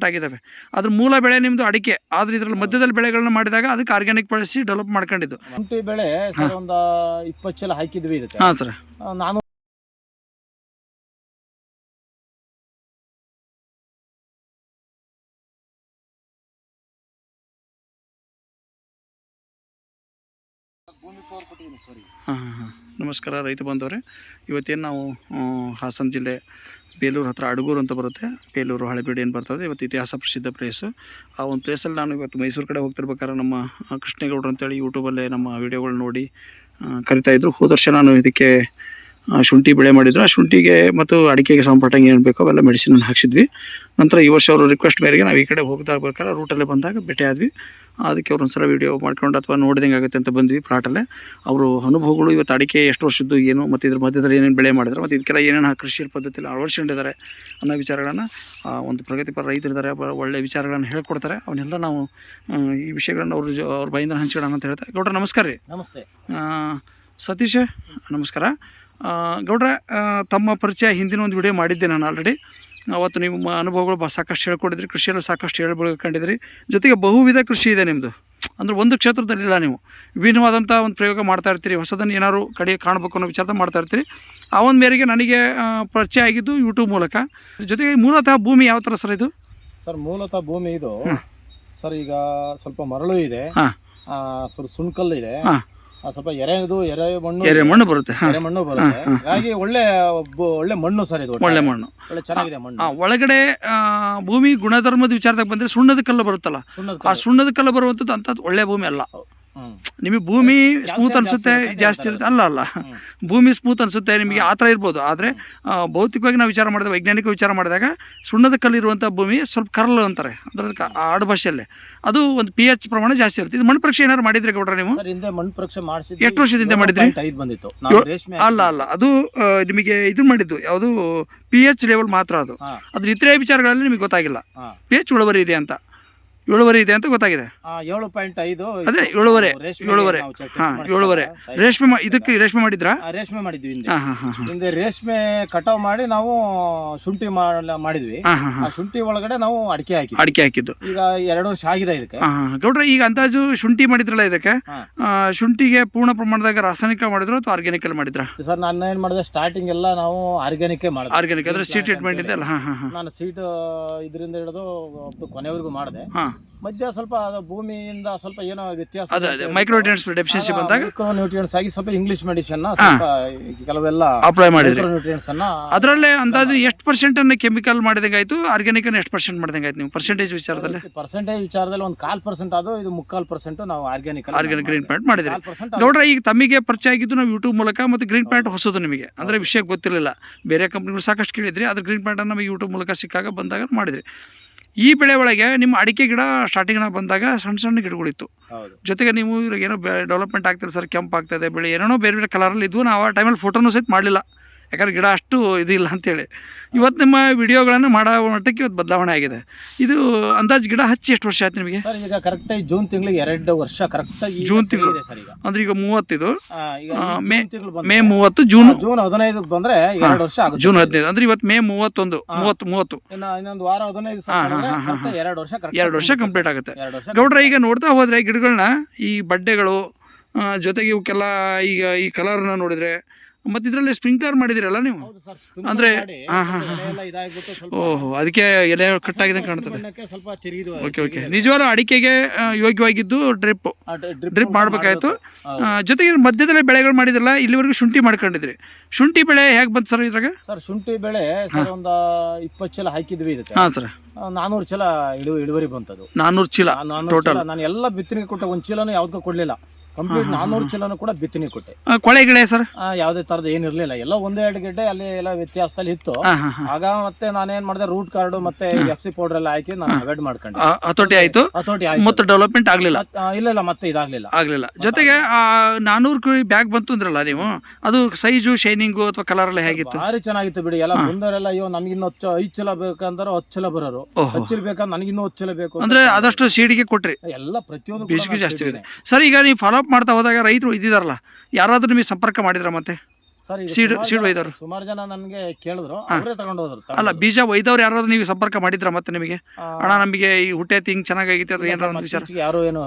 Development ಆಗಿದ್ದಾವೆ ಅದ್ರ ಮೂಲ ಬೆಳೆ ನಿಮ್ಮದು ಅಡಿಕೆ. ಆದ್ರೆ ಇದ್ರಲ್ಲಿ ಮಧ್ಯದಲ್ಲಿ ಬೆಳೆಗಳನ್ನ ಮಾಡಿದಾಗ ಅದಕ್ಕೆ ಆರ್ಗ್ಯಾನಿಕ್ ಬಳಸಿ ಡೆವಲಪ್ ಮಾಡ್ಕೊಂಡಿದ್ದು. ಬೆಳೆ ಸರ್ ಒಂದ ಇಪ್ಪತ್ತು ಚೀಲ ಹಾಕಿದ್ವಿ ಇದಕ್ಕೆ. ಹಾಂ ಸರ್. ನಾನು ಹಾಂ ಹಾಂ ನಮಸ್ಕಾರ ರೈತ ಬಂದವರೇ ಇವತ್ತೇನು ನಾವು ಹಾಸನ ಜಿಲ್ಲೆ ಬೇಲೂರು ಹತ್ರ ಅಡಗೂರು ಅಂತ ಬರುತ್ತೆ. ಬೇಲೂರು ಹಳೆಬೀಡು ಏನು ಬರ್ತದೆ, ಇವತ್ತು ಇತಿಹಾಸ ಪ್ರಸಿದ್ಧ ಪ್ಲೇಸು ಆ ಒಂದು ಪ್ಲೇಸಲ್ಲಿ ನಾನು ಇವತ್ತು ಮೈಸೂರು ಕಡೆ ಹೋಗ್ತಿರ್ಬೇಕಾದ್ರೆ ನಮ್ಮ ಕೃಷ್ಣೇಗೌಡರು ಅಂತೇಳಿ ಯೂಟ್ಯೂಬಲ್ಲೇ ನಮ್ಮ ವೀಡಿಯೋಗಳು ನೋಡಿ ಕರಿತಾಯಿದ್ರು ಹೋದ ವರ್ಷ ನಾನು ಇದಕ್ಕೆ ಶುಂಠಿ ಬೆಳೆ ಮಾಡಿದ್ರು. ಆ ಶುಂಠಿಗೆ ಮತ್ತು ಅಡಿಕೆಗೆ ಸಂಪರ್ಟಂಗೆ ಏನು ಬೇಕೋ ಅವೆಲ್ಲ ಮೆಡಿಸಿನ್ ಹಾಕ್ಸಿದ್ವಿ. ನಂತರ ಈ ವರ್ಷ ಅವರು ರಿಕ್ವೆಸ್ಟ್ ಮೇರೆಗೆ ನಾವು ಈ ಕಡೆ ಹೋಗ್ತಾ ಬೇಕಾದ್ರೆ ರೂಟಲ್ಲೇ ಬಂದಾಗ ಭೇಟಿ ಆದ್ವಿ. ಅದಕ್ಕೆ ಅವ್ರು ಒಂದ್ಸಲ ವೀಡಿಯೋ ಮಾಡ್ಕೊಂಡು ಅಥವಾ ನೋಡಿದಂಗೆ ಆಗುತ್ತೆ ಅಂತ ಬಂದ್ವಿ ಪ್ಲಾಟಲ್ಲೇ ಅವರು ಅನುಭವಗಳು ಇವತ್ತು ಅಡಿಕೆ ಎಷ್ಟು ವರ್ಷದ್ದು ಏನು ಮತ್ತು ಇದ್ರ ಮಧ್ಯದಲ್ಲಿ ಏನೇನು ಬೆಳೆ ಮಾಡಿದ್ರು ಮತ್ತು ಇದಕ್ಕೆಲ್ಲ ಏನೇನು ಕೃಷಿ ಪದ್ಧತಿಯಲ್ಲಿ ಅಳವಡಿಸ್ಕೊಂಡಿದ್ದಾರೆ ಅನ್ನೋ ವಿಚಾರಗಳನ್ನು ಒಂದು ಪ್ರಗತಿಪರ ರೈತರಿದ್ದಾರೆ ಒಳ್ಳೆ ವಿಚಾರಗಳನ್ನು ಹೇಳ್ಕೊಡ್ತಾರೆ. ಅವನ್ನೆಲ್ಲ ನಾವು ಈ ವಿಷಯಗಳನ್ನು ಅವ್ರ ಅವ್ರ ಬೈಯಿಂದ ಹಂಚ್ಕೊಳ್ಳೋಣ ಅಂತ ಹೇಳ್ತಾರೆ. ಗೌಡ್ರ ನಮಸ್ಕಾರ ರೀ. ನಮಸ್ತೆ. ಸತೀಶ್ ನಮಸ್ಕಾರ. ಗೌಡ್ರೆ ತಮ್ಮ ಪರಿಚಯ ಹಿಂದಿನ ಒಂದು ವಿಡಿಯೋ ಮಾಡಿದ್ದೆ ನಾನು ಆಲ್ರೆಡಿ ಅವತ್ತು ನಿಮ್ಮ ಅನುಭವಗಳು ಬ ಸಾಕಷ್ಟು ಹೇಳ್ಕೊಂಡಿದ್ರಿ ಕೃಷಿಯಲ್ಲೂ ಸಾಕಷ್ಟು ಹೇಳ್ಬೇಕಂಡಿದ್ರಿ ಜೊತೆಗೆ ಬಹುವಿಧ ಕೃಷಿ ಇದೆ ನಿಮ್ಮದು ಅಂದ್ರೆ ಒಂದು ಕ್ಷೇತ್ರದಲ್ಲಿಲ್ಲ ನೀವು. ವಿಭಿನ್ನವಾದಂಥ ಒಂದು ಪ್ರಯೋಗ ಮಾಡ್ತಾ ಇರ್ತೀರಿ ಹೊಸದನ್ನು ಏನಾದ್ರು ಕಡೆ ಕಾಣಬೇಕು ಅನ್ನೋ ವಿಚಾರ ಮಾಡ್ತಾ ಇರ್ತೀರಿ. ಆ ಒಂದು ಮೇರೆಗೆ ನನಗೆ ಪರಿಚಯ ಆಗಿದ್ದು ಯೂಟ್ಯೂಬ್ ಮೂಲಕ. ಜೊತೆಗೆ ಮೂಲತಃ ಭೂಮಿ ಯಾವ ಥರ ಸರ್ ಇದು? ಸರ್ ಮೂಲತಃ ಭೂಮಿ ಇದು. ಸರ್ ಈಗ ಸ್ವಲ್ಪ ಮರಳು ಇದೆ. ಸ್ವಲ್ಪ ಸುಣ್ಕಲ್ಲು ಇದೆ. ಸ್ವಲ್ಪ ಎರೆದು ಎರೆ ಮಣ್ಣು ಎರೆ ಮಣ್ಣು ಬರುತ್ತೆ. ಹಾಂ. ಎರೆ ಮಣ್ಣು ಬರುತ್ತೆ. ಹಾಗಾಗಿ ಒಳ್ಳೆ ಬು- ಒಳ್ಳೆ ಮಣ್ಣು ಸರ್ ಇದು ಒಟ್ಟಾರೆ. ಒಳ್ಳೆ ಮಣ್ಣು. ಒಳ್ಳೆ ಚೆನ್ನಾಗಿದೆ ಮಣ್ಣು. ಆ, ಒಳಗಡೆ ಆ, ಭೂಮಿ ಗುಣಧರ್ಮದ ವಿಚಾರದಾಗ ಬಂದ್ರೆ ಸುಣ್ಣದ ಕಲ್ಲು ಬರುತ್ತಲ್ಲ? ಸುಣ್ಣದ ಆ ಸುಣ್ಣದ ಕಲ್ಲು ಬರುವಂಥದ್ದು ಅಂತ ಒಳ್ಳೆ ಭೂಮಿ ಅಲ್ಲ. ನಿಮಗೆ ಭೂಮಿ ಸ್ಮೂತ್ ಅನಿಸುತ್ತೆ ಜಾಸ್ತಿ ಇರುತ್ತೆ. ಅಲ್ಲ ಅಲ್ಲ. ಭೂಮಿ ಸ್ಮೂತ್ ಅನಿಸುತ್ತೆ ನಿಮಗೆ ಆ ಥರ ಇರ್ಬೋದು. ಆದರೆ ಭೌತಿಕವಾಗಿ ನಾವು ವಿಚಾರ ಮಾಡಿದಾಗ ವೈಜ್ಞಾನಿಕ ವಿಚಾರ ಮಾಡಿದಾಗ ಸುಣ್ಣದ ಕಲ್ಲಿರುವಂಥ ಭೂಮಿ ಸ್ವಲ್ಪ ಕರ್ಲ್ ಅಂತಾರೆ. ಅದರ ಆಡು ಭಾಷೆಯಲ್ಲೇ. ಅದು ಒಂದು ಪಿ ಎಚ್ ಪ್ರಮಾಣ ಜಾಸ್ತಿ ಇರುತ್ತೆ. ಇದು ಮಣ್ಣು ಪರೀಕ್ಷೆ ಏನಾದ್ರು ಮಾಡಿದ್ರೆ ಕೊಡ್ರೆ ನೀವು? ಮಣ್ಣು ಪರೀಕ್ಷೆ ಮಾಡಿಸಿ ಎಷ್ಟು ವರ್ಷದಿಂದ ಮಾಡಿದ್ರಿ? ಬಂದಿತ್ತು. ಅಲ್ಲ ಅಲ್ಲ. ಅದು ನಿಮಗೆ ಇದು ಮಾಡಿದ್ದು. ಯಾವುದು ಪಿ ಎಚ್ ಲೆವೆಲ್ ಮಾತ್ರ ಅದು. ಅದ್ರ ಇತರೆ ವಿಚಾರಗಳಲ್ಲಿ ನಿಮಗೆ ಗೊತ್ತಾಗಿಲ್ಲ. ಪಿ ಎಚ್ ಉಳುವರಿ ಇದೆ ಅಂತ. ಇಳುವರಿ ಇದೆ ಅಂತ ಗೊತ್ತಾಗಿದೆ. ಏಳು ಪಾಯಿಂಟ್ ಐದು ಅದೇ ಏಳುವರೆ ಏಳುವರೆ. ಹಾಂ ಏಳುವರೆ. ರೇಷ್ಮೆ ಇದಕ್ಕೆ ರೇಷ್ಮೆ ಮಾಡಿದ್ರಾ? ರೇಷ್ಮೆ ಮಾಡಿದ್ವಿ ಹಿಂದೆ. ಹಿಂದೆ ರೇಷ್ಮೆ ಕಟಾವ್ ಮಾಡಿ ನಾವು ಶುಂಠಿ ಮಾಡ- ಮಾಡಿದ್ವಿ. ಆ ಶುಂಠಿ ಒಳಗಡೆ ನಾವು ಅಡಿಕೆ ಹಾಕಿ ಅಡಿಕೆ ಹಾಕಿದ್ದು. ಈಗ ಎರಡು ವರ್ಷ ಆಗಿದೆ ಇದಕ್ಕೆ. ಗೌಡ್ರೆ ಈಗ ಅಂದಾಜು ಶುಂಠಿ ಮಾಡಿದ್ರಲ್ಲ ಇದಕ್ಕೆ. ಶುಂಠಿಗೆ ಪೂರ್ಣ ಪ್ರಮಾಣದಾಗ ರಾಸಾಯನಿಕ ಮಾಡಿದ್ರು ಅಥವಾ ಆರ್ಗ್ಯಾನಿಕಲ್ ಮಾಡಿದ್ರ? ಸರ್ ನಾನು ಏನ್ ಮಾಡಿದೆ ಸ್ಟಾರ್ಟಿಂಗ್ ಎಲ್ಲ ನಾವು ಆರ್ಗ್ಯಾನಿಕ್ ಮಾಡಿದೆ ಆರ್ಗ್ಯಾನಿಕ್ ಅಂದ್ರೆ ಸೀಟ್ ಟ್ರೀಟ್ಮೆಂಟ್ ಇದೆ ಅಲ್ಲ ಹಾಂ ಹಾಂ ಹಾಂ. ನಾನು ಸೀಟ್ ಇದರಿಂದ ಹಿಡಿದು ಕೊನೆವರೆಗೂ ಮಾಡಿದೆ. ಹಾಂ. ಮಧ್ಯ ಸ್ವಲ್ಪ ಅದು ಭೂಮಿಯಿಂದ ಸ್ವಲ್ಪ ಏನೋ ವ್ಯತ್ಯಾಸ ಅದೇ ಅದೇ ಮೈಕ್ರೋನ್ಯೂಟ್ರಿಯನ್ಸ್ ಡೆಫಿಷಿಯನ್ಸಿ ಬಂದಾಗ ಮೈಕ್ರೋನ್ಯೂಟ್ರಿಯನ್ಸ್ ಆಗಿ ಸ್ವಲ್ಪ ಇಂಗ್ಲಿಷ್ ಮೆಡಿಸಿನ್ ಸ್ವಲ್ಪ ಕೆಲವೆಲ್ಲ ಅಪ್ಲೈ ಮಾಡಿದ್ರಿ. ಮೈಕ್ರೋನ್ಯೂಟ್ರಿಯನ್ಸ್ ಅನ್ನ ಅದರಲ್ಲೇ ಅಂದಾಜು ಎಷ್ಟು ಪರ್ಸೆಂಟ್ ಅನ್ನು ಕೆಮಿಕಲ್ ಮಾಡಿದಂಗೆ ಆಯ್ತು ಆರ್ಗ್ಯಾನಿಕ್ ಅನ್ನು ಎಷ್ಟು ಪರ್ಸೆಂಟ್ ಮಾಡಿದಂಗೆ ಆಯ್ತು ನೀವು? ಪರ್ಸೆಂಟೇಜ್ ವಿಚಾರದಲ್ಲಿ? ಪರ್ಸೆಂಟೇಜ್ ವಿಚಾರದಲ್ಲಿ ಒಂದು ಕಾಲ್ ಪರ್ಸೆಂಟ್ ಅದು ಇದು ಮುಕ್ಕಾಲ್ ಪರ್ಸೆಂಟ್ ನಾವು ಆರ್ಗ್ಯಾನಿಕ್ ಆರ್ಗ್ಯಾನಿಕ್ ಗ್ರೀನ್ ಪ್ಯಾಂಟ್ ಮಾಡಿದ್ರಿ. ನೋಡ್ರಿ ಈಗ ತಮಗೆ ಪರಿಚಯ ಆಗಿದ್ದು ನಾವು ಯೂಟ್ಯೂಬ್ ಮೂಲಕ ಮತ್ತು ಗ್ರೀನ್ ಪ್ಯಾಂಟ್ ಹೊಸದು ನಿಮಗೆ. ಅಂದರೆ ವಿಷಯ ಗೊತ್ತಿರಲಿಲ್ಲ. ಬೇರೆ ಕಂಪ್ನಿಗಳು ಸಾಕಷ್ಟು ಕೇಳಿದ್ರಿ ಅದ್ರ ಗ್ರೀನ್ ಪ್ಯಾಂಟನ್ನು ನಮಗೆ ಯೂಟ್ಯೂಬ್ ಮೂಲಕ ಸಿಕ್ಕಾಗ ಬಂದಾಗ ಮಾಡಿದ್ರಿ. ಈ ಬೆಳೆ ಒಳಗೆ ನಿಮ್ಮ ಅಡಿಕೆ ಗಿಡ ಸ್ಟಾರ್ಟಿಂಗ್ ಬಂದಾಗ ಸಣ್ಣ ಸಣ್ಣ ಗಿಡಗಳಿತ್ತು. ಜೊತೆಗೆ ನೀವು ಇವಾಗ ಏನೋ ಡೆವಲಪ್ಮೆಂಟ್ ಆಗ್ತಿಲ್ಲ ಸರ್ ಕೆಂಪು ಆಗ್ತದೆ ಬೆಳೆ ಏನೇನೋ ಬೇರೆ ಬೇರೆ ಕಲರಲ್ಲಿ ಇದ್ವು. ನಾವು ಆ ಟೈಮಲ್ಲಿ ಫೋಟೋನು ಸಹಿತ ಮಾಡಲಿಲ್ಲ. ಯಾಕಂದ್ರೆ ಗಿಡ ಅಷ್ಟು ಇದಿಲ್ಲ ಅಂತೇಳಿ. ಇವತ್ತು ನಿಮ್ಮ ವಿಡಿಯೋಗಳನ್ನು ಮಾಡೋ ಮಟ್ಟಕ್ಕೆ ಇವತ್ತು ಬದಲಾವಣೆ ಆಗಿದೆ. ಇದು ಅಂದಾಜು ಗಿಡ ಹಚ್ಚಿ ಎಷ್ಟು ವರ್ಷ ಆಯ್ತು ನಿಮಗೆ? ಸರ್ ಈಗ ಕರೆಕ್ಟಾಗಿ ಜೂನ್ ತಿಂಗಳಿಗೆ ಎರಡು ವರ್ಷ ಕರೆಕ್ಟ್ ಆಗಿ ಜೂನ್ ತಿಂಗಳು. ಇದೆ ಸರ್ ಈಗ. ಅಂದ್ರೆ ಈಗ ಮೂವತ್ತಿದು ಆ, ಈಗ ಮೇ ಜೂನ್ ತಿಂಗಳು ಬಂದ್ರೆ- ಮೇ ಮೂವತ್ತು ಜೂನ್ ಜೂನ್ ಹದಿನೈದು ಬಂದ್ರೆ ಎರಡು ವರ್ಷ ಆಗುತ್ತೆ ಜೂನ್ ಹದಿನೈದು. ಅಂದ್ರೆ ಇವತ್ತು ಮೇ ಮೂವತ್ತೊಂದು ಮೂವತ್ತು ಮೂವತ್ತು. ಇನ್ನ ಇನ್ನೊಂದು ವಾರ ಹದಿನೈದು ದಿವಸ correct ಎರಡು ವರ್ಷ correct ಎರಡು ವರ್ಷ ಕಂಪ್ಲೀಟ್ ಆಗುತ್ತೆ. ಎರಡು ವರ್ಷ ಗೌಡ್ರ ಈಗ ನೋಡ್ತಾ ಹೋದ್ರೆ ಗಿಡಗಳನ್ನ ಈ ಬಡ್ಡೆಗಳು ಆ, ಜೊತೆಗೆ ಇವಕ್ಕೆಲ್ಲ ಈಗ ಈ ಕಲರ್ನ ನೋಡಿದ್ರೆ ಮತ್ತು ಇದರಲ್ಲಿ ಸ್ಪ್ರಿಂಕ್ಲರ್ ಮಾಡಿದಿರಲ್ಲ ನೀವು? ಅಂದ್ರೆ- ಹಾ, ಹಾ, ಸ್ವಲ್ಪ ಓಹೋ ಅದಕ್ಕೆ ಎಲೆ ಕಟ್ಟಾಗಿದೆ ಕಾಣ್ತದೆ. Okay okay. ನಿಜವಾದ ಅಡಿಕೆಗೆ ಯೋಗ್ಯವಾಗಿದ್ದು ಡ್ರಿಪ್ ಡ್ರಿಪ್ ಮಾಡಬೇಕಾಯ್ತು. ಜೊತೆಗೆ ಮಧ್ಯದಲ್ಲಿ ಬೆಳೆಗಳು ಮಾಡಿದ್ರಲ್ಲ ಇಲ್ಲಿವರೆಗೂ ಶುಂಠಿ ಮಾಡ್ಕೊಂಡಿದ್ರಿ. ಶುಂಠಿ ಬೆಳೆ ಹೇಗೆ ಬಂತು ಸರ್ ಇದ್ರಾಗ? ಸರ್ ಶುಂಠಿ ಬೆಳೆ ಒಂದು ಇಪ್ಪತ್ತು ಚೀಲ ಹಾಕಿದ್ವಿ ಇದಕ್ಕೆ. ಹಾಂ ಸರ್. ನಾನೂರು ಚೀಲ ಇಳು ಇಳುವರಿ ಬಂತದು. ನಾನೂರು ಚೀಲ ಟೋಟಲ್ ನಾನು ಎಲ್ಲ ಬಿತ್ತನೆ ಕೊಟ್ಟ ಒಂದು ಚೀಲನೂ ಯಾವ್ದಕ್ಕೂ ಕೊಡ್ಲಿಲ್ಲ. ಕಂಪ್ಲೀಟ್ ನಾನ್ನೂರು ಚೀಲನೂ ಕೂಡ ಬಿತ್ತನೆ ಕೊಟ್ಟೆ. ಆ, ಕೊಳೆ ಗಿಳೆ ಸರ್? ಆ, ಯಾವುದೇ ತರದ ಏನಿರ್ಲಿಲ್ಲ ಎಲ್ಲ ಒಂದೇ ಎರಡು ಗಿಡ್ಡೆ ಅಲ್ಲಿ ಎಲ್ಲ ವ್ಯತ್ಯಾಸದಲ್ಲಿ ಇತ್ತು. ಹಾಂ ಹಾಂ ಹಾಂ. ಆಗ ಮತ್ತೆ ನಾನೇನ್ ಮಾಡಿದೆ ರೂಟ್ ಕಾರ್ಡ್ ಮತ್ತೆ ಎಫ್ ಸಿ ಪೌಡರ್ ಎಲ್ಲ ಹಾಕಿ ನಾನು ಅವಾಯ್ಡ್ ಮಾಡ್ಕೊಂಡೆ. ಹತೋಟಿ ಆಯ್ತು? ಹತೋಟಿ ಆಯ್ತು. ಮತ್ತೆ ಡೆವಲಪ್ಮೆಂಟ್ ಆಗಲಿಲ್ಲ? ಆ, ಇಲ್ಲ ಇಲ್ಲ ಮತ್ತೆ ಇದಾಗ್ಲಿಲ್ಲ. ಆಗಲಿಲ್ಲ. ಜೊತೆಗೆ ಆ ನಾನ್ನೂರು ಕಿವಿ ಬ್ಯಾಗ್ ಬಂತು ಅಂದ್ರಲ್ಲ ನೀವು? ಅದು ಸೈಜು ಶೈನಿಂಗು ಅಥವಾ ಕಲರ್ ಎಲ್ಲ ಹೇಗಿತ್ತು? ಭಾರಿ ಚೆನ್ನಾಗಿತ್ತು ಬಿಡಿ. ಎಲ್ಲ ಬಂದವರೆಲ್ಲ ಅಯ್ಯೋ ನಮ್ಗಿನ್ನು ಹಚ್ಚ ಐದು ಚೀಲ ಬೇಕಂದ್ರೆ ಹತ್ತು ಚೀಲ ಬರೋರು. ಓಹೋ. ಹತ್ತು ಚೀಲ ಬೇಕಂದ್ರೆ ನನಗಿನ್ನೂ ಹತ್ತು ಚೀಲ ಬೇಕು ಅಂತ ಅಂದ್ರೆ ಆದಷ್ಟು ಸೀಡಿಗೆ ಕೊಟ್ರಿ. ಎಲ್ಲ ಪ್ರತಿಯೊಂದು ಕೂಡ ಬೇಸಿಗೆ ನಾನು ಜಾಸ್ತಿ ಇದೆ. ಸರ್ ಈಗ ನೀವು ಫಾಲೋ ಅಪ್ ಮಾಡ್ತಾ ಹೋದಾಗ ರೈತರು ಇದ್ದಿದಾರಲ್ಲ ಯಾರಾದರೂ ನಿಮಗೆ ಸಂಪರ್ಕ ಮಾಡಿದ್ರ ಮತ್ತೆ? ಸರ್ ಸೀಡ್ ಸೀಡ್ ಒಯ್ದವ್ರು. ಸುಮಾರು ಜನ ನನಗೆ ಕೇಳಿದ್ರು. ಅವರೇ ತಗೊಂಡು ಹೋದ್ರು ಅಲ್ಲ ಬೀಜ ಒಯ್ದವ್ರು ಯಾರಾದ್ರು ನೀವು ಸಂಪರ್ಕ ಮಾಡಿದ್ರ ಮತ್ತೆ ನಿಮಗೆ? ಹಣ ಅಣ್ಣ ನಮಗೆ ಈ ಹುಟ್ಟೆ ಹಿಂಗ್ ಚೆನ್ನಾಗೈತೆ ಅಥವಾ ಏನಾರ ಒಂದು ವಿಚಾರ? ಇತ್ತೀಚೆಗೆ ಯಾರು ಏನು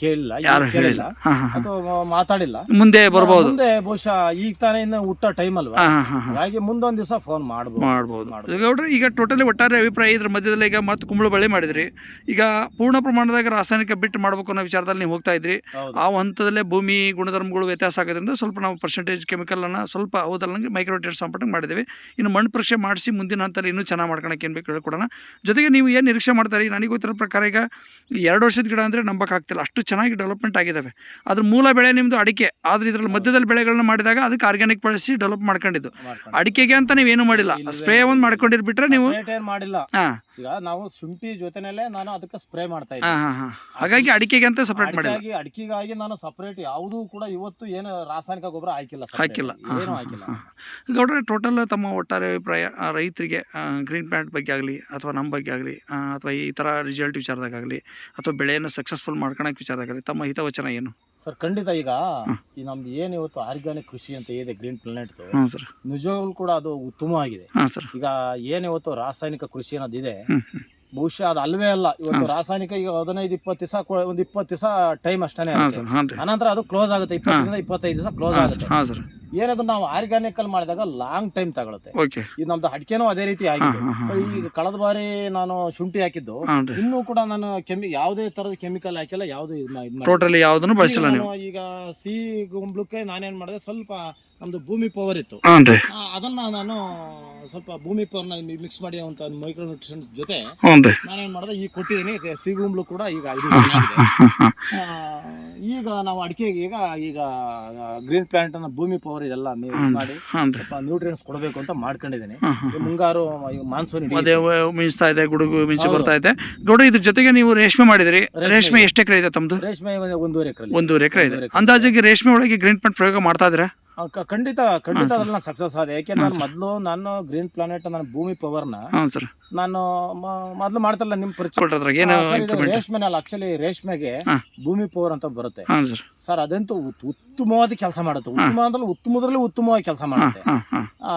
ಕೇಳಿಲ್ಲ ಯಾರು ಹೇಳಿಲ್ಲ. ಕೇಳಿಲ್ಲ. ಹಾ ಹಾ ಹಾ. ಅಥವಾ ಮಾತಾಡಿಲ್ಲ. ಮುಂದೆ ಬರ್ಬೋದು. ಮುಂದೆ ಬಹುಶಃ ಈಗ ತಾನೇ ಇನ್ನು ಹುಟ್ಟ ಟೈಮ್ ಅಲ್ವಾ? ಹಾ ಹಾ ಹಾ ಹಾ. ಹಾಗಾಗಿ ಮುಂದೊಂದ್ ದಿವಸ ಫೋನ್ ಮಾಡ್ಬೋದು. ಮಾಡ್ಬೋದು. ಮಾಡ್ಬೋದು. ಈಗ ನೋಡ್ರಿ ಈಗ ಟೋಟಲಿ ಒಟ್ಟಾರೆ ಅಭಿಪ್ರಾಯ ಇದ್ರ ಮಧ್ಯದಲ್ಲಿ ಈಗ ಮತ್ತೆ ಕುಂಬಳ ಬೆಳೆ ಮಾಡಿದ್ರಿ. ಈಗ ಪೂರ್ಣ ಪ್ರಮಾಣದಾಗ ರಾಸಾಯನಿಕ ಬಿಟ್ಟು ಮಾಡ್ಬೇಕು ಅನ್ನೋ ವಿಚಾರದಲ್ಲಿ ನೀವು ಹೋಗ್ತಾ ಇದ್ರಿ. ಹೌದು. ಆ ಹಂತದಲ್ಲೇ ಭೂಮಿ ಗುಣಧರ್ಮಗಳು ವ್ಯತ್ಯಾಸ ಆಗೋದ್ರಿಂದ ಸ್ವಲ್ಪ ನಾವು ಪರ್ಸೆಂಟೇಜ್ ಕೆಮಿಕಲ್ ಅನ್ನ ಸ್ವಲ್ಪ ಹೌದಲ್ಲಂಗೆ ಮೈಕ್ರೋಟೇಟ್ ಸಂಪರ್ಕ ಮಾಡಿದ್ದೇವೆ. ಇನ್ನು ಮಣ್ಣು ಪರೀಕ್ಷೆ ಮಾಡಿಸಿ ಮುಂದಿನ ಹಂತ ಇನ್ನೂ ಚೆನ್ನಾಗಿ ಮಾಡ್ಕೊಳಕ್ಕೆ ಏನು ಬೇಕು ಹೇಳ್ಕೊಡೋಣ. ಜೊತೆಗೆ ನೀವು ಏನು ನಿರೀಕ್ಷೆ ಮಾಡ್ತಾರೆ ನನಗೆ ಗೊತ್ತಿರೋ ಪ್ರಕಾರ ಈಗ ಎರಡು ವರ್ಷದ ಗಿಡ ಅಂದರೆ ನಂಬಕ್ಕಾಗ್ತಿಲ್ಲ ಅಷ್ಟು ಚೆನ್ನಾಗಿ ಡೆವಲಪ್ಮೆಂಟ್ ಆಗಿದ್ದಾವೆ ಅದ್ರ ಮೂಲ ಬೆಳೆ ನಿಮ್ಮದು ಅಡಿಕೆ. ಆದರೆ ಇದರಲ್ಲಿ ಮಧ್ಯದಲ್ಲಿ ಬೆಳೆಗಳನ್ನ ಮಾಡಿದಾಗ ಅದಕ್ಕೆ ಆರ್ಗ್ಯಾನಿಕ್ ಬಳಸಿ ಡೆವಲಪ್ ಮಾಡ್ಕೊಂಡಿದ್ದು. ಅಡಿಕೆಗೆ ಅಂತ ನೀವೇನು ಮಾಡಿಲ್ಲ. ಸ್ಪ್ರೇ ಒಂದು ಮಾಡ್ಕೊಂಡಿರ್ಬಿಟ್ರೆ ನೀವು ಮಾಡಿಲ್ಲ. ಹಾಂ. ಈಗ ನಾವು ಶುಂಠಿ ಜೊತೆನಲ್ಲೇ ನಾನು ಅದಕ್ಕೆ ಸ್ಪ್ರೇ ಮಾಡ್ತಾ ಇದ್ದೀನಿ. ಇದ್ದೆ ಹಾಂ ಹಾಂ. ಹಾಗಾಗಿ ಅಡಿಕೆಗೆ ಅಂತ ಸಪ್ರೇಟ್ ಮಾಡಿ ಅಡಿಕೆಗಾಗಿ ಅಡಿಕೆಗಾಗಿ ನಾನು ಸಪ್ರೇಟ್ ಯಾವುದೂ ಕೂಡ ಇವತ್ತು ಏನು ರಾಸಾಯನಿಕ ಗೊಬ್ಬರ ಹಾಕಿಲ್ಲ. ಹಾಕಿಲ್ಲ. ಏನು ಹಾಕಿಲ್ಲ. ಗೌಡ್ರೆ ಟೋಟಲ್ ತಮ್ಮ ಒಟ್ಟಾರೆ ಅಭಿಪ್ರಾಯ ರೈತರಿಗೆ ಗ್ರೀನ್ ಪ್ಯಾಂಟ್ ಬಗ್ಗೆ ಆಗಲಿ ಅಥವಾ ನಮ್ಮ ಬಗ್ಗೆ ಆಗಲಿ ಅಥವಾ ಈ ಥರ ರಿಸಲ್ಟ್ ವಿಚಾರದಾಗಲಿ ಅಥವಾ ಬೆಳೆಯನ್ನು ಸಕ್ಸಸ್ಫುಲ್ ಮಾಡ್ಕೊಳಕ್ಕೆ ವಿಚಾರದಾಗಲಿ ತಮ್ಮ ಹಿತವಚನ ಏನು? ಸರ್ ಖಂಡಿತ ಈಗ ಈ ನಮ್ದು ಏನು ಇವತ್ತು ಆರ್ಗ್ಯಾನಿಕ್ ಕೃಷಿ ಅಂತ ಇದೆ ಗ್ರೀನ್ ಪ್ಲಾನೆಟ್ ಹಾಂ ಸರ್ ನಿಜವಾಗ್ಲೂ ಕೂಡ ಅದು ಉತ್ತಮವಾಗಿದೆ. ಹಾಂ ಸರ್ ಈಗ ಏನು ಇವತ್ತು ರಾಸಾಯನಿಕ ಕೃಷಿ ಅನ್ನೋದಿದೆ ಬಹುಶಃ ಅದು ಅಲ್ವೇ ಅಲ್ಲ ಇವತ್ತು ರಾಸಾಯನಿಕ ಈಗ ಹದಿನೈದು ಇಪ್ಪತ್ತು ದಿವಸ ಒಂದು ಇಪ್ಪತ್ತು ದಿವಸ ಟೈಮ್ ಅಷ್ಟೇ ಅನಂತರ ಅದು ಕ್ಲೋಸ್ ಆಗುತ್ತೆ ಇಪ್ಪತ್ತರಿಂದ ಇಪ್ಪತ್ತೈದು ದಿವಸ ಕ್ಲೋಸ್ ಆಗುತ್ತೆ. ಏನದು ನಾವು ಆರ್ಗ್ಯಾನಿಕ್ ಅಲ್ಲಿ ಮಾಡಿದಾಗ ಲಾಂಗ್ ಟೈಮ್ ತಗೊಳುತ್ತೆ. ಇದು ಈ ನಮ್ದು ಅಡಿಕೆನೂ ಅದೇ ರೀತಿ ಆಗಿದೆ. ಈಗ ಕಳೆದ ಬಾರಿ ನಾನು ಶುಂಠಿ ಹಾಕಿದ್ದು. ಇನ್ನೂ ಕೂಡ ನಾನು ಕೆಮಿ ಯಾವುದೇ ತರದ ಕೆಮಿಕಲ್ ಹಾಕಿಲ್ಲ ಯಾವುದೇ ಟೋಟಲಿ ಯಾವುದನ್ನು ಬಳಸಿಲ್ಲ ಈಗ ಸಿಹಿ ನಾನು ಈಗ ಸಿ ಗುಂಬ್ಳಕ್ಕೆ ನಾನೇನ್ ಮಾಡಿದೆ ಸ್ವಲ್ಪ ನಮ್ದು ಭೂಮಿ ಪವರ್ ಇತ್ತು. ಹಾಂ ರೀ. ಆ, ಅದನ್ನ ನಾನು ಸ್ವಲ್ಪ ಭೂಮಿ ಪವರ್ನ ಮಿಕ್ಸ್ ಮಾಡಿ ಅಂತ ಮೈಕ್ರೋ ನ್ಯೂಟ್ರಿಷನ್ ಜೊತೆ ಹ್ಞೂ ರೀ. ನಾನೇನ್ ಮಾಡಿದೆ ಈಗ ಕೊಟ್ಟಿದ್ದೀನಿ ಸಿಗುಂಬ್ಲು ಕೂಡ ಈಗ ಇದು ಚೆನ್ನಾಗಿದೆ. ಹಾಂ ಹಾಂ ಆ, ಈಗ ನಾವು ಅಡಿಕೆಗೆ ಈಗ ಈಗ ಗ್ರೀನ್ ಪ್ಲಾಂಟ್ ಅನ್ನ ಭೂಮಿ ಪವರ್ ಇದೆಲ್ಲ ಮಾಡಿ ಹಾಂ ರೀ. ಸ್ವಲ್ಪ ನ್ಯೂಟ್ರಿಯನ್ಸ್ ಕೊಡಬೇಕು ಅಂತ ಮಾಡ್ಕೊಂಡಿದ್ದೀನಿ. ಈ ಮುಂಗಾರು ಮಾನ್ಸೂನ್ ಅದೇ ಮಿಂಚ್ತಾ ಇದೆ ಗುಡುಗು ಮಿಂಚು ಬರ್ತಾ ಇದೆ. ಗೌಡ ಇದ್ರ ಜೊತೆಗೆ ನೀವು ರೇಷ್ಮೆ ಮಾಡಿದ್ರಿ. ರೇಷ್ಮೆ ಎಷ್ಟು ಎಕರೆ ಇದೆ ತಮ್ಮದು ರೇಷ್ಮೆ ಒಂದು- ಒಂದೂವರೆ ಎಕರೆ ಒಂದೂವರೆ ಎಕರೆ ಇದೆ. ಅಂದಾಜಿಗೆ ರೇಷ್ಮೆ ಒಳಗೆ ಗ್ರೀನ್ ಪ್ಯಾಂಟ್ ಪ್ರಯೋಗ ಮಾಡ್ತಾ ಇದ್ದೀರಾ? ಖಂಡಿತ ಖಂಡಿತ ಅದ್ರಲ್ಲಿ ಸಕ್ಸಸ್ ಆದ. ಯಾಕೆ ನಾನು ಮೊದಲು ನಾನು ಗ್ರೀನ್ ಪ್ಲಾನೆಟ್ ನನ್ನ ಭೂಮಿ ಪವರ್ನ ಹಾಂ ಸರ್. ನಾನು ಮೊದಲು ಮೊದ್ಲು ಮಾಡ್ತಾರಲ್ಲ ನಿಮ್ ಪರಿಚಯ ಕೊಟ್ಟದ್ರಾಗ ಏನು ಆ, ಸರ್, ಇದು ಇಂಪ್ಲಿಮೆಂಟ್ ರೇಷ್ಮೆನಲ್ಲ ಆಕ್ಚುಲಿ ರೇಷ್ಮೆಗೆ ಹಾ. ಭೂಮಿ ಪವರ್ ಅಂತ ಬರುತ್ತೆ. ಹಾಂ ಸರ್. ಸರ್ ಅದಂತೂ ಉತ್- ಉತ್ತಮವಾದ ಕೆಲಸ ಮಾಡುತ್ತೆ. ಉತ್ತಮ ಅಂದ್ರೆ ಉತ್ತಮದ್ರಲ್ಲಿ ಉತ್ತಮವಾಗಿ ಕೆಲಸ ಹಾಂ ಮಾಡುತ್ತೆ. ಹಾಂ ಹಾಂ. ಆ,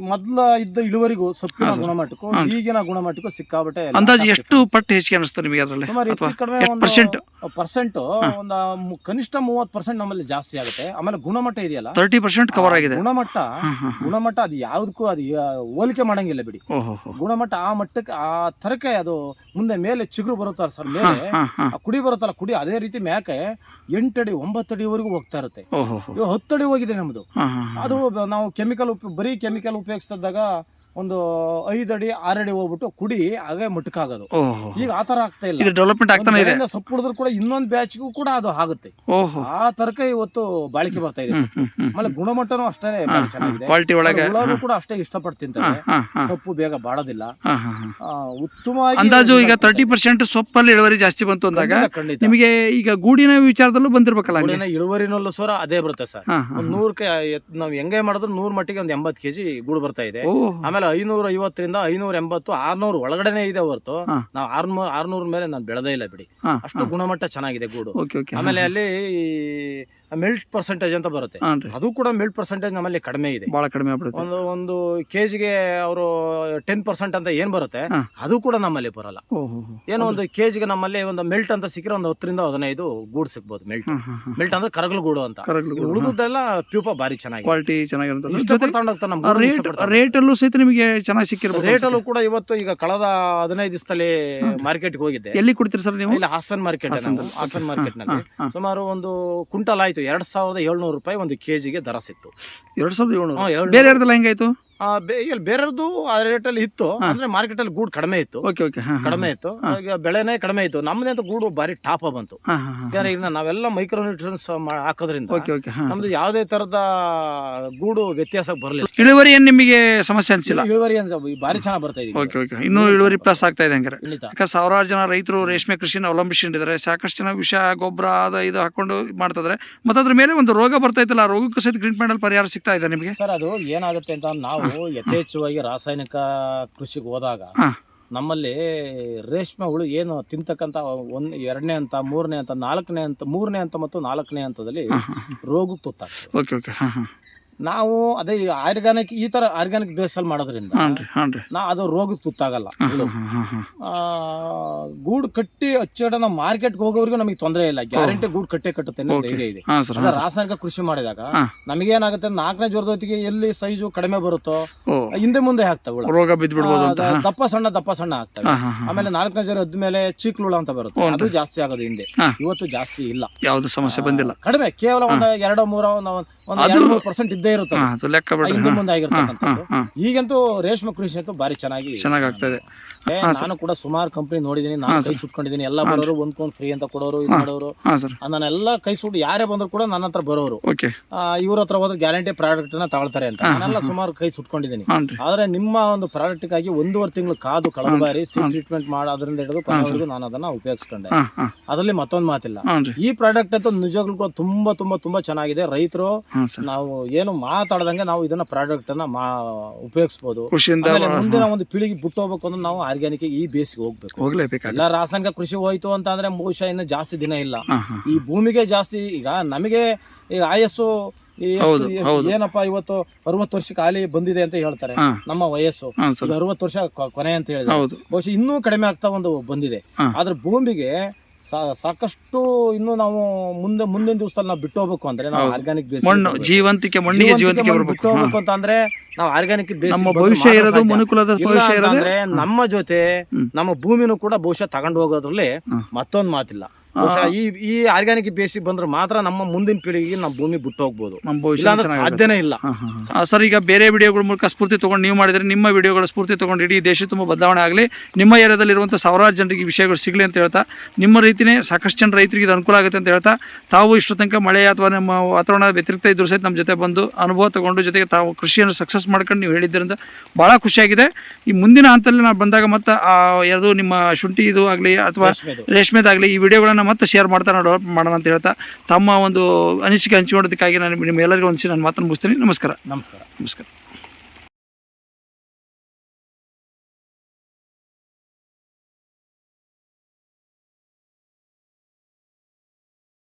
ಮೊದ್ಲ ಇದ್ದ ಇಳುವರಿಗೂ ಸೊಪ್ಪಿನ ಗುಣಮಟ್ಟಕ್ಕೂ ಈಗಿನ ಗುಣಮಟ್ಟಕ್ಕೂ ಸಿಕ್ಕಾಬಟ್ಟೆ ಅಂದಾಜು ಎಷ್ಟು ಪಟ್ಟು ಹೆಚ್ಚಿಗೆ ಅನಿಸ್ತು ನಿಮಗೆ ಅದರಲ್ಲಿ? ಸುಮಾರು ಅಥವಾ ಹೆಚ್ಚು ಕಡಿಮೆ ಎಷ್ಟು ಪರ್ಸೆಂಟ್ ಪರ್ಸೆಂಟ್ ಒಂದು ಮು- ಕನಿಷ್ಠ ಮೂವತ್ತು ಪರ್ಸೆಂಟ್ ನಮ್ಮಲ್ಲಿ ಜಾಸ್ತಿ ಆಗುತ್ತೆ. ಆಮೇಲೆ ಗುಣಮಟ್ಟ ಇದೆಯಲ್ಲ? ತರ್ಟಿ ಪರ್ಸೆಂಟ್ ಕವರ್ ಆಗಿದೆ. ಗುಣಮಟ್ಟ ಗುಣಮಟ್ಟ ಅದು ಯಾವ್ದಕ್ಕೂ ಅದು ಹೋಲಿಕೆ ಮಾಡಂಗಿಲ್ಲ ಬಿಡಿ. ಗುಣಮಟ್ಟ ಆ ಮಟ್ಟಕ್ಕೆ ಆ ತರಕ್ಕೆ ಅದು ಮುಂದೆ ಮೇಲೆ ಚಿಗುರು ಬರುತ್ತಲ್ಲ ಸರ್ ಮೇಲೆ ಕುಡಿ ಬರುತ್ತಲ್ಲ ಕುಡಿ ಅದೇ ರೀತಿ ಮ್ಯಾಕೆ ಎಂಟಡಿ ಒಂಬತ್ತಡಿವರೆಗೂ ಹೋಗ್ತಾ ಇರುತ್ತೆ. ಹತ್ತಡಿ ಇವಾಗ ಹೋಗಿದೆ ನಮ್ದು. ಅದು ನಾವು ಕೆಮಿಕಲ್ ಉಪ ಬರೀ ಕೆಮಿಕಲ್ ಉಪಯೋಗಿಸಿದಾಗ ಒಂದು ಐದು ಅಡಿ ಆರಡಿ ಹೋಗ್ಬಿಟ್ಟು ಕುಡಿ ಹಾಗೆ ಮುಟ್ಕಾಗೋದು. ಈಗ ಆ ತರ ಆಗ್ತಾ ಇಲ್ಲ. ಡೆವಲಪ್ಮೆಂಟ್ ಆಗ್ತಾನೆ ಇದೆ. ಸೊಪ್ಪು ಹೊಡೆದ್ರು ಕೂಡ ಇನ್ನೊಂದು ಬ್ಯಾಚ್ಗೂ ಕೂಡ ಅದು ಆಗುತ್ತೆ. ಆ ತರಕ ಇವತ್ತು ಬಾಳಿಕೆ ಬರ್ತಾ ಇದೆ. ಆಮೇಲೆ ಗುಣಮಟ್ಟನೂ ಅಷ್ಟೇ ಚೆನ್ನಾಗಿದೆ. ಕ್ವಾಲಿಟಿ ಒಳಗೆ. ಕೂಡ ಅಷ್ಟೇ ಇಷ್ಟಪಟ್ಟು ತಿಂತಾರೆ. ಸೊಪ್ಪು ಬೇಗ ಬಾಡೋದಿಲ್ಲ. ಉತ್ತಮವಾಗಿ ಅಂದಾಜು ಈಗ ತರ್ಟಿ ಪರ್ಸೆಂಟ್ ಸೊಪ್ಪಲ್ಲಿ ಇಳುವರಿ ಜಾಸ್ತಿ ಬಂತು ಅಂದಾಗ ನಿಮಗೆ ಈಗ ಗೂಡಿನ ವಿಚಾರದಲ್ಲೂ ಬಂದಿರ್ಬೇಕಲ್ಲ ಗೂಡಿನ ಇಳುವರಿನಲ್ಲೂ ಸೋರ ಅದೇ ಬರುತ್ತೆ ಸರ್. ಒಂದ್ ನೂರಕ್ಕೆ ನಾವು ಹೆಂಗೆ ಮಾಡಿದ್ರು ನೂರ್ ಮಟ್ಟಿಗೆ ಒಂದ್ ಎಂಬತ್ತು ಕೆಜಿ ಗೂಡು ಬರ್ತಾ ಇದೆ. ಆಮೇಲೆ ಐನೂರ ಐವತ್ತರಿಂದ ಐನೂರ ಎಂಬತ್ತು ಆರ್ನೂರು ಒಳಗಡೆನೆ ಇದೆ ಹೊರತು. ನಾವು ಆರ್ನೂರ್ ಆರ್ನೂರ್ ಮೇಲೆ ನಾನು ಬೆಳೆದೇ ಇಲ್ಲ ಬಿಡಿ. ಅಷ್ಟು ಗುಣಮಟ್ಟ ಚೆನ್ನಾಗಿದೆ ಗೂಡು. ಆಮೇಲೆ ಅಲ್ಲಿ ಮಿಲ್ಟ್ ಪರ್ಸೆಂಟೇಜ್ ಅಂತ ಬರುತ್ತೆ. ಹಾಂ ರೀ. ಅದು ಕೂಡ ಮಿಲ್ಟ್ ಪರ್ಸೆಂಟೇಜ್ ನಮ್ಮಲ್ಲಿ ಕಡಿಮೆ ಇದೆ. ಬಹಳ ಕಡಿಮೆ ಆಗ್ಬಿಡುತ್ತೆ. ಒಂದು ಒಂದು ಕೆಜಿಗೆ ಅವರು ಟೆನ್ ಪರ್ಸೆಂಟ್ ಅಂತ ಏನ್ ಬರುತ್ತೆ ಹಾ. ಅದು ಕೂಡ ನಮ್ಮಲ್ಲಿ ಬರಲ್ಲ. ಓಹೋ ಏನೋ ಒಂದು ಕೆಜಿಗೆ ನಮ್ಮಲ್ಲಿ ಒಂದು ಮೆಲ್ಟ್ ಅಂತ ಸಿಕ್ಕರೆ ಒಂದು ಹತ್ತರಿಂದ ಹದಿನೈದು ಗೂಡು ಸಿಗ್ಬೋದು ಮೆಲ್ಟ್ ಹಾಂ ಹಾಂ ಹಾಂ. ಮೆಲ್ಟ್ ಅಂದ್ರೆ ಕರಗಲು ಗೂಡು ಅಂತ. ಕರಗ್ಲು ಉಳಿದೆಲ್ಲ ಪ್ಯೂಪ ಬಾರಿ ಚೆನ್ನಾಗಿದೆ. ಕ್ವಾಲಿಟಿ ಚೆನ್ನಾಗಿರುತ್ತೆ. ತಗೊಂಡೋಗ್ತಾರೆ ನಮ್ಮ ರೇಟ್ ಅಲ್ಲೂ ರೇಟಲ್ಲೂ ಸಹಿತ ನಿಮಗೆ ಚೆನ್ನಾಗಿ ಸಿಕ್ಕಿರ್ಬೋದು. ರೇಟಲ್ಲೂ ಕೂಡ ಇವತ್ತು ಈಗ ಕಳೆದ ಹದಿನೈದು ದಿವಸದಲ್ಲಿ ಮಾರ್ಕೆಟ್ಗೆ ಹೋಗಿದ್ದೆ. ಎಲ್ಲಿ ಕೊಡ್ತೀರಿ ಸರ್ ನೀವು? ಇಲ್ಲಿ ಹಾಸನ್ ಮಾರ್ಕೆಟ್ ಹಾಸನ್. ಮಾರ್ಕೆಟ್ನಲ್ಲಿ. ಸುಮಾರು ಒಂದು ಕುಂಟಲ್ ಆಯ್ತು ಎರಡ್ ಸಾವಿರದ ಏಳ್ನೂರು ರೂಪಾಯಿ ಒಂದು ಕೆಜಿಗೆ ದರ ಸಿಕ್ತು. ಎರಡು ಸಾವಿರದ ಏಳ್ನೂರು? ಬೇರೆ ಯಾರ್ದೆಲ್ಲ ಹೆಂಗಾಯ್ತು? ಬೆ- ಇಲ್ಲಿ ಬೇರೆದು ಆ ರೇಟಲ್ಲಿ ಇತ್ತು ಅಂದ್ರೆ ಮಾರ್ಕೆಟ್ ಅಲ್ಲಿ ಗೂಡು ಕಡಿಮೆ ಇತ್ತು. Okay okay. ಕಡಿಮೆ ಇತ್ತು. ಈಗ ಬೆಳೆನೇ ಕಡಿಮೆ ಇತ್ತು. ನಮ್ದಂತೂ ಗೂಡು ಬಾರಿ ಟಾಪ್ ಬಂತು. ಯಾಕಂದ್ರೆ ಈಗ ನಾವೆಲ್ಲ ಮೈಕ್ರೋ ಹಾಕೋದ್ರಿಂದ ಓಕೆ ಓಕೆ. ಹಾಂ ನಮ್ದು ಯಾವುದೇ ತರದ ಗೂಡು ವ್ಯತ್ಯಾಸ ಬರಲಿಲ್ಲ. ಇಳುವರಿ ಏನು ನಿಮಗೆ ಸಮಸ್ಯೆ ಅನ್ಸಿಲ್ಲ? ಇಳುವರಿ ಬಾರಿ ಚೆನ್ನಾಗಿ ಬರ್ತಾ ಇದೆ ಓಕೆ ಓಕೆ. ಇನ್ನೂ ಇಳುವರಿ ಪ್ಲಸ್ ಆಗ್ತಾ ಇದೆ ಹಂಗಾರೆ. ಸಾವಿರಾರು ಜನ ರೈತರು ರೇಷ್ಮೆ ಕೃಷಿನ ಅವಲಂಬಿಸಿಕೊಂಡಿದ್ದಾರೆ. ಸಾಕಷ್ಟು ಜನ ವಿಷ ಗೊಬ್ಬರ ಅದು ಇದು ಹಾಕೊಂಡು ಮಾಡ್ತಿದ್ರೆ ಮತ್ತೆ ಅದ್ರ ಮೇಲೆ ಒಂದು ರೋಗ ಬರ್ತೈತಲ್ಲ ಇತ್ತಲ್ಲ ರೋಗಕ್ಕೂ ಸಹಿತ ಗ್ರೀನ್ ಪ್ಯಾಂಡಲ್ ಪರಿಹಾರ ಸಿಗ್ತಾ ಇದೆ ನಿಮಗೆ? ಸರ್ ಅದು ಏನಾಗುತ್ತೆ ಅಂತ ನಾವು ಯಥೇಚ್ಛವಾಗಿ ರಾಸಾಯನಿಕ ಕೃಷಿಗೆ ಹೋದಾಗ ನಮ್ಮಲ್ಲಿ ರೇಷ್ಮೆ ಹುಳು ಏನು ತಿಂತಕ್ಕಂಥ ಒಂದ್ ಎರಡನೇ ಹಂತ ಮೂರನೇ ಹಂತ ನಾಲ್ಕನೇ ಹಂತ ಮೂರನೇ ಹಂತ ಮತ್ತು ನಾಲ್ಕನೇ ಹಂತದಲ್ಲಿ ರೋಗಕ್ಕೆ ತುತ್ತಾಗ್ತದೆ. Okay okay. ಹಾಂ ಹಾಂ. ನಾವು ಅದೇ ಈಗ ಆರ್ಗಾನಿಕ್ ಈ ತರ ಆರ್ಗಾನಿಕ್ ಬೇಸಲ್ಲಿ ಮಾಡೋದ್ರಿಂದ ನಾ ಅದು ರೋಗಕ್ಕೆ ತುತ್ತಾಗಲ್ಲ. ಆ, ಗೂಡು ಕಟ್ಟಿ ಹಚ್ಚಿಡ ನಾವು ಮಾರ್ಕೆಟ್ಗೆ ಹೋಗೋವರೆಗೂ ನಮಗೆ ತೊಂದರೆ ಇಲ್ಲ. ಗ್ಯಾರಂಟಿ ಗೂಡು ಕಟ್ಟೆ ಕಟ್ಟುತ್ತೆ ಅನ್ನೋ. ಧೈರ್ಯ ಇದೆ. ಹಾಂ ಸರ್ ಅದೇ ರಾಸಾಯನಿಕ ಕೃಷಿ ಮಾಡಿದಾಗ ನಮಗೆ ಏನಾಗುತ್ತೆ ನಾಲ್ಕನೇ ಜ್ವರದ ಹೊತ್ತಿಗೆ ಎಲ್ಲಿ ಸೈಜು ಕಡಿಮೆ ಬರುತ್ತೋ ಓ. ಹಿಂದೆ ಮುಂದೆ ಹಾಕ್ತಾವೆ ಹುಳ. ರೋಗ ಬಿದ್ದು ಬಿಡ್ಬೋದು ಆ, ಅಂತ ದ- ದಪ್ಪ ಸಣ್ಣ ದಪ್ಪ ಸಣ್ಣ ಆಗ್ತವೆ. ಹಾಂ ಹಾಂ ಹಾಂ ಆಮೇಲೆ ನಾಲ್ಕನೇ ಜ್ವರ ಮೇಲೆ ಚೀಕ್ಲುಳ ಅಂತ ಬರುತ್ತೆ. ಅದು ಜಾಸ್ತಿ ಆಗೋದು ಹಿಂದೆ. ಹಾ. ಇವತ್ತು ಜಾಸ್ತಿ ಇಲ್ಲ. ಯಾವುದು ಸಮಸ್ಯೆ ಬಂದಿಲ್ಲ. ಕಡಿಮೆ ಕೇವಲ ಒಂದು ಎರಡು ಮೂರ ಒಂದು ಒಂದು ಪರ್ಸೆಂಟ್ ಇದ್ದೇ ಇರುತ್ತೆ ಲೆಕ್ಕ ಬಿಡ್ರಿ ಈಗಂತೂ ರೇಷ್ಮೆ ಕೃಷಿ ಅಂತೂ ಬಾರಿ ಚೆನ್ನಾಗಿ ಚೆನ್ನಾಗಿ ಆಗ್ತದೆ ಏ, ನಾನು ಕೂಡ ಸುಮಾರು ಕಂಪನಿ ನೋಡಿದೀನಿ ನಾನು ಕೈ ಸುಟ್ಕೊಂಡಿದ್ದೀನಿ ಎಲ್ಲ ಬರೋರು ಒಂದ್ಕೊಂಡ್ ಫ್ರೀ ಅಂತ ಕೊಡೋರು ಇದು ಮಾಡೋರು. ನಾನೆಲ್ಲ ಕೈ ಸುಟ್ಟು ಯಾರೇ ಬಂದ್ರು ಕೂಡ ನನ್ನ ಹತ್ರ ಬರೋರು. ಇವ್ರ ಹತ್ರ ಹೋದ್ರೆ ಗ್ಯಾರಂಟಿ ಪ್ರಾಡಕ್ಟ್ನ ತಗೊಳ್ತಾರೆ ಅಂತ. ನಾನೆಲ್ಲ ಸುಮಾರು ಕೈ ಸುಟ್ಕೊಂಡಿದ್ದೀನಿ ಆದ್ರೆ ನಿಮ್ಮ ಒಂದು ಪ್ರಾಡಕ್ಟ್ಗಾಗಿ ಒಂದೂವರೆ ತಿಂಗಳು ಕಾದು ಕಳೆದ ಬಾರಿ ಸಿ ಟ್ರೀಟ್ಮೆಂಟ್ ಅದರಿಂದ ಹಿಡಿದು ಕೊನೆವರೆಗೂ ನಾನು ಅದನ್ನ ಉಪಯೋಗಿಸ್ಕೊಂಡೆ. ಅದರಲ್ಲಿ ಮತ್ತೊಂದು ಮಾತಿಲ್ಲ. ಈ ಪ್ರಾಡಕ್ಟ್ ಅಂತ ನಿಜವಾಗ್ಲೂ ಕೂಡ ತುಂಬಾ ತುಂಬಾ ತುಂಬಾ ಚೆನ್ನಾಗಿದೆ. ರೈತರು ನಾವು ಏನು ಮಾತಾಡದಂಗೆ ನಾವು ಇದನ್ನ ಪ್ರಾಡಕ್ಟ್ ಅನ್ನ ಉಪಯೋಗಿಸಬಹುದು ಮುಂದಿನ ಒಂದು ಪೀಳಿಗೆ ಬಿಟ್ಟು ಹೋಗ್ಬೇಕು ಅಂದ್ರೆ ನಾವು ಆರ್ಗ್ಯಾನಿಕ್ ಈ ಬೇಸಿಗೆ ಹೋಗ್ಬೇಕು. ಹೋಗ್ಲೇಬೇಕು ಎಲ್ಲ ರಾಸಾಯನಿಕ ಕೃಷಿ ಹೋಯ್ತು ಅಂತ ಅಂದ್ರೆ ಬಹುಶಃ ಇನ್ನು ಜಾಸ್ತಿ ದಿನ ಇಲ್ಲ. ಈ ಭೂಮಿಗೆ ಜಾಸ್ತಿ ಈಗ ನಮಗೆ ಈಗ ಆಯಸ್ಸು. ಏನಪ್ಪ ಇವತ್ತು ಅರವತ್ತು ವರ್ಷ ಖಾಲಿ ಬಂದಿದೆ ಅಂತ ಹೇಳ್ತಾರೆ. ನಮ್ಮ ವಯಸ್ಸು. ಅರವತ್ತು ವರ್ಷ ಕೊನೆ ಅಂತ ಹೇಳಿದ್ರೆ ಬಹುಶಃ ಇನ್ನೂ ಕಡಿಮೆ ಆಗ್ತಾ ಒಂದು ಬಂದಿದೆ. ಆದ್ರೆ ಭೂಮಿಗೆ ಸಾಕಷ್ಟು ಇನ್ನು ನಾವು ಮುಂದೆ ಮುಂದಿನ ದಿವಸದಲ್ಲಿ ನಾವು ಬಿಟ್ಟು ಹೋಗ್ಬೇಕು ಅಂದ್ರೆ ನಾವು ಆರ್ಗ್ಯಾನಿಕ್ ಬೇಸ್ ಮಣ್ಣು ಜೀವಂತಿಕೆ ಮಣ್ಣಿಗೆ ಜೀವಂತಿಕೆ ಬಿಟ್ಟು ಹೋಗ್ಬೇಕು ಅಂತ ಅಂದ್ರೆ ನಾವು ಆರ್ಗ್ಯಾನಿಕ್ ಬೇಸ್ ನಮ್ಮ ಭವಿಷ್ಯ ಇರೋದು ಮನುಕುಲದ ಭವಿಷ್ಯ ಇರೋದು ಅಂದ್ರೆ ನಮ್ಮ ಜೊತೆ ನಮ್ಮ ಭೂಮಿನೂ ಕೂಡ ಭವಿಷ್ಯ ತಗೊಂಡು ಹೋಗೋದ್ರಲ್ಲಿ. ಮತ್ತೊಂದು ಮಾತಿಲ್ಲ. ಈ ಈ ಆರ್ಗ್ಯಾನಿಕ್ ಬೇಸಿಗೆ ಬಂದ್ರೆ ಮಾತ್ರ ನಮ್ಮ ಮುಂದಿನ ಪೀಳಿಗೆಗೆ ನಮ್ಮ ಭೂಮಿ ಬಿಟ್ಟು ಹೋಗ್ಬೋದು ಇಲ್ಲಾಂದ್ರೆ ಸಾಧ್ಯನೇ ಇಲ್ಲ. ಸರ್ ಈಗ ಬೇರೆ ವಿಡಿಯೋಗಳ ಮೂಲಕ ಸ್ಫೂರ್ತಿ ತೊಗೊಂಡು ನೀವು ಮಾಡಿದ್ರೆ ನಿಮ್ಮ ವಿಡಿಯೋಗಳ ಸ್ಫೂರ್ತಿ ತೊಗೊಂಡು ಇಡೀ ದೇಶ ತುಂಬ ಬದಲಾವಣೆ ಆಗಲಿ. ನಿಮ್ಮ ಏರಿಯಾದಲ್ಲಿರುವಂಥ ಸಾವಿರಾರು ಜನರಿಗೆ ವಿಷಯಗಳು ಸಿಗಲಿ ಅಂತ ಹೇಳ್ತಾ ನಿಮ್ಮ ರೀತಿಯೇ ಸಾಕಷ್ಟು ಜನ ರೈತರಿಗೆ ಇದು ಅನುಕೂಲ ಆಗುತ್ತೆ ಅಂತ ಹೇಳ್ತಾ ತಾವು ಇಷ್ಟು ತನಕ ಮಳೆ ಅಥವಾ ನಮ್ಮ ವಾತಾವರಣ ವ್ಯತಿರಿಕ್ತ ಇದ್ರೂ ಸಹಿತ ನಮ್ಮ ಜೊತೆ ಬಂದು ಅನುಭವ ತಗೊಂಡು ಜೊತೆಗೆ ತಾವು ಕೃಷಿಯನ್ನು ಸಕ್ಸಸ್ ಮಾಡ್ಕೊಂಡು ನೀವು ಹೇಳಿದ್ದರಿಂದ ಭಾಳ ಖುಷಿಯಾಗಿದೆ. ಈ ಮುಂದಿನ ಹಂತದಲ್ಲಿ ನಾವು ಬಂದಾಗ ಮತ್ತೆ ಯಾವುದು ನಿಮ್ಮ ಶುಂಠಿ ಇದು ಆಗಲಿ ಅಥವಾ ರೇಷ್ಮೆದು. ರೇಷ್ಮೆದಾಗಲಿ ಈ ವಿಡಿಯೋಗಳನ್ನು ಮತ್ತೆ ಶೇರ್ ಮಾಡ್ತಾ ನಾವು ಡೆವಲಪ್ ಮಾಡೋಣ ಅಂತ ಹೇಳ್ತಾ ತಮ್ಮ ಒಂದು ಅನಿಸಿಕೆ ಹಂಚಿಕೊಂಡಿದ್ದಕ್ಕಾಗಿ ನಾನು ನಿಮ್ಮ ಎಲ್ಲರಿಗೂ ಒಂದು ನಾನು ಮಾತನ್ನು ಮುಗಿಸ್ತೀನಿ. ನಮಸ್ಕಾರ. ನಮಸ್ಕಾರ. ನಮಸ್ಕಾರ.